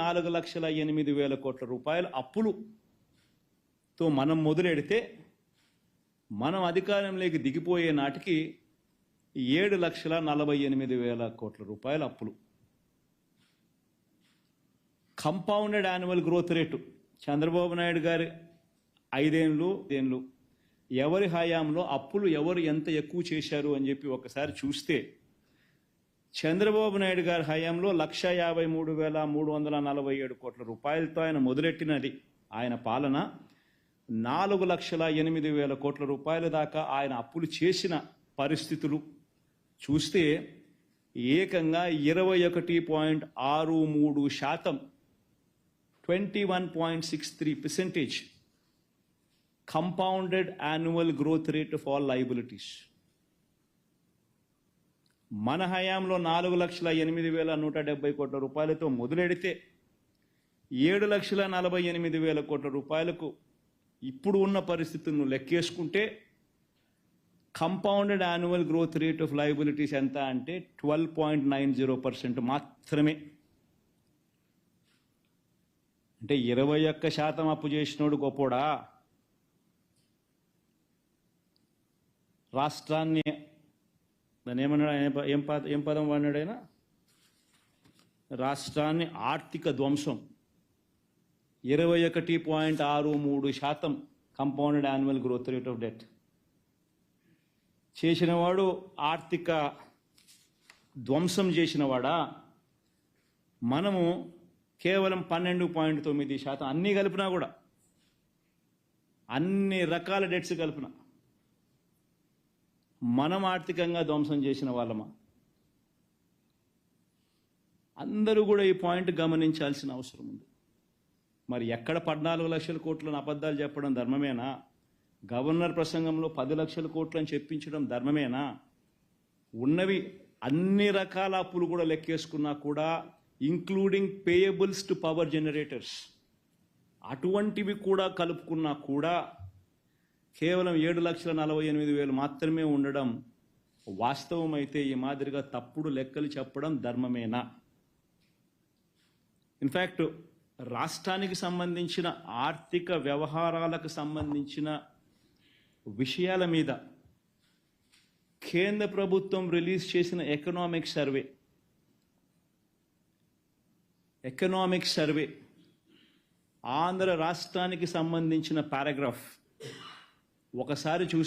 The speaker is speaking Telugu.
నాలుగు లక్షల ఎనిమిది వేల కోట్ల రూపాయలు అప్పులుతో మనం మొదలెడితే మనం అధికారంలోకి దిగిపోయే నాటికి ఏడు లక్షల నలభై ఎనిమిది వేల కోట్ల రూపాయల అప్పులు. Compounded annual growth rate. Chandrababu Naidu గారి ఐదేళ్ళు దేళ్ళు ఎవరి హయాంలో అప్పులు ఎవరు ఎంత ఎక్కువ చేశారు అని చెప్పి ఒకసారి చూస్తే చంద్రబాబు నాయుడు గారి హయాంలో లక్ష యాభై మూడు వేల మూడు వందల నలభై ఏడు కోట్ల రూపాయలతో ఆయన మొదలెట్టినది. ఆయన పాలన నాలుగు లక్షల ఎనిమిది వేల కోట్ల రూపాయల దాకా ఆయన అప్పులు చేసిన పరిస్థితులు చూస్తే ఏకంగా ఇరవై ఒకటి పాయింట్ ఆరు మూడు శాతం twenty one point six three percentage compounded annual growth rate for liabilities మన హయాంలో నాలుగు లక్షల ఎనిమిది వేల నూట డెబ్బై కోట్ల రూపాయలతో మొదలెడితే ఏడు లక్షల నలభై ఎనిమిది వేల కోట్ల రూపాయలకు ఇప్పుడు ఉన్న పరిస్థితులను లెక్కేసుకుంటే compounded annual growth rate of liabilities ఎంత అంటే twelve point nine zero percent మాత్రమే. అంటే ఇరవై ఒక్క శాతం అప్పు చేసినోడు గొప్పోడా? రాష్ట్రాన్ని దాన్ని ఏమన్నాడు ఆయన? ఏం పద ఏం పదం వాడినాడు ఆయన? రాష్ట్రాన్ని ఆర్థిక ధ్వంసం. ఇరవై ఒకటి పాయింట్ ఆరు మూడు శాతం compounded annual growth rate of debt చేసినవాడు ఆర్థిక ధ్వంసం చేసినవాడా? మనము కేవలం పన్నెండు పాయింట్ తొమ్మిది శాతం అన్నీ కలిపినా కూడా అన్ని రకాల డెట్స్ కలిపిన మనం ఆర్థికంగా ధ్వంసం చేసిన వాళ్ళమా? అందరూ కూడా ఈ పాయింట్ గమనించాల్సిన అవసరం ఉంది. మరి ఎక్కడ పద్నాలుగు లక్షల కోట్లను అబద్ధాలు చెప్పడం ధర్మమేనా? గవర్నర్ ప్రసంగంలో పది లక్షల కోట్లను చెప్పించడం ధర్మమేనా? ఉన్నవి అన్ని రకాల అప్పులు కూడా లెక్కేసుకున్నా కూడా including payables to power generators. అటువంటివి కూడా కలుపుకున్నా కూడా కేవలం ఏడు లక్షల నలభై ఎనిమిది వేలు మాత్రమే ఉండడం వాస్తవమైతే ఈ మాదిరిగా తప్పుడు లెక్కలు చెప్పడం ధర్మమేనా? ఇన్ఫ్యాక్ట్ రాష్ట్రానికి సంబంధించిన ఆర్థిక వ్యవహారాలకు సంబంధించిన విషయాల మీద కేంద్ర ప్రభుత్వం రిలీజ్ చేసిన economic survey economic survey Andhra రాష్ట్రానికి సంబంధించిన పారాగ్రాఫ్ ఒకసారి చూసి